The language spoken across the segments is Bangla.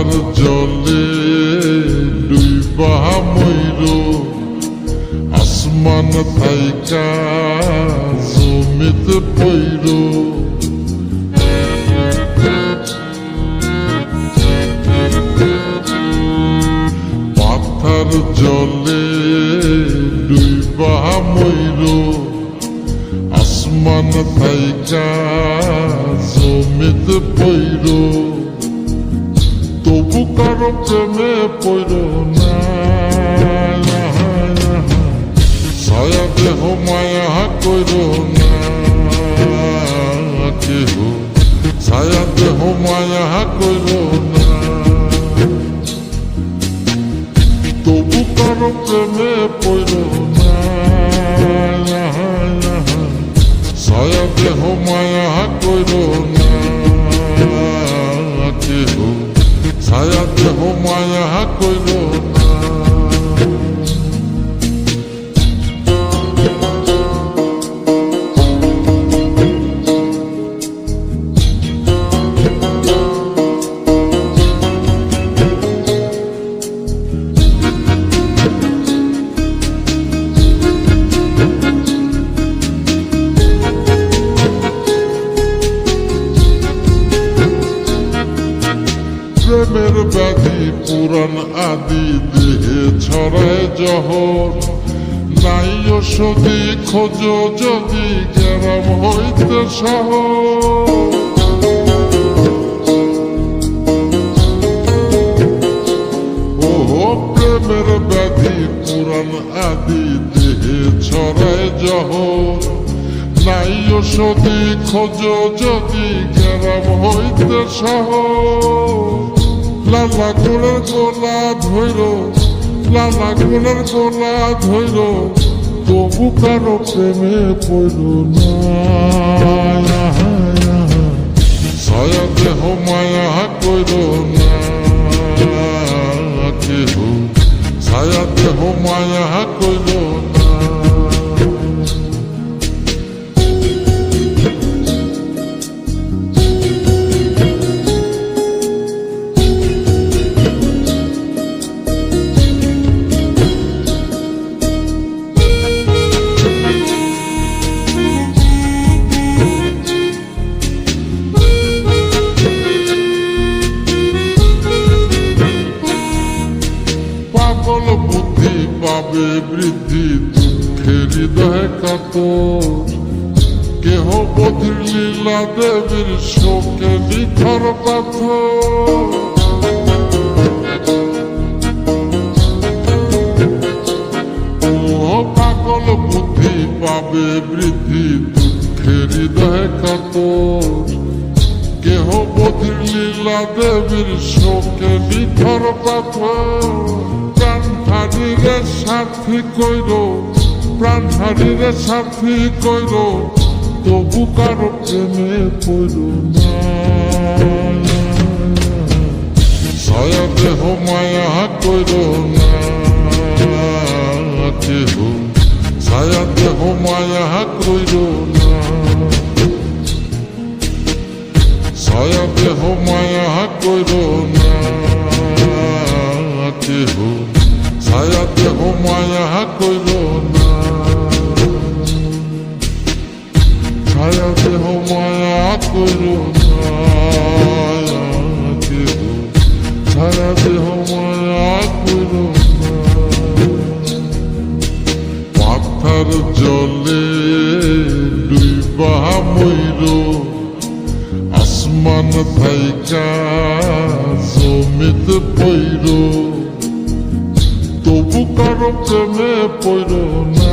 পাথার জলে ডুইবা ময়ূর আসমান থাইকা জমিতে পৈর পাথার জলে ডুইবা ময়ূর আসমান থাইকা জমিতে পৈর কারও প্রেমে পৈর না ছায়া দেহ মায়া কইর না, কেহ। ছায়া দেহ মায়া কইর না। তবু কারও প্রেমে পৈর না ছায়া দেহ মায়া কইর না, কেহ। ছায়া দেহ মায়া কইর প্রেমের ব্যাধি পুরাণ আদি দেহে ছড়ায় জহর। নাই ওষুধি খোঁজ যদি গ্রাম হইতে শহর প্রেমের আদি দেহে ছড়ায় জহর। নাই ওষুধি খোঁজ যদি গ্রাম হইতে শহর লালা গোলের কোলা ধৈর লালা গোলের কোলা ধৈর তবু কারও প্রেমে পড়ল না সয়া দেহ মায়া কইর না বৃদ্ধি দুঃখের হৃদয় কাতর কেহ বধির লীলা দেবীর শোকে নিথর পাথর পাগল বুদ্ধি পাবে বৃদ্ধি দুঃখের হৃদয় কাতর কেহ বধির লীলা দেবীর শোকে নিথর পাথর হারিরে সাথী কইর, প্রাণ হারিরে সাথী তবু কারও প্রেমে পড়ল না। দেহ মায়া কইর না, কেহ ছায়া দেহ মায়া না। ছায়া দেহ মায়া কইর না দেহ মায়া কইর না। ছায়া দেহ মায়া কইর না। ছায়া দেহ মায়া কইর না। পাথার জলে ডুইবা ময়ূর আসমান থাইকা জমিতে পৈর তবু কারও প্রেমে পৈর না।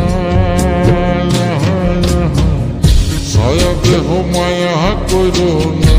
ছায়া দেহ মায়া কইর না।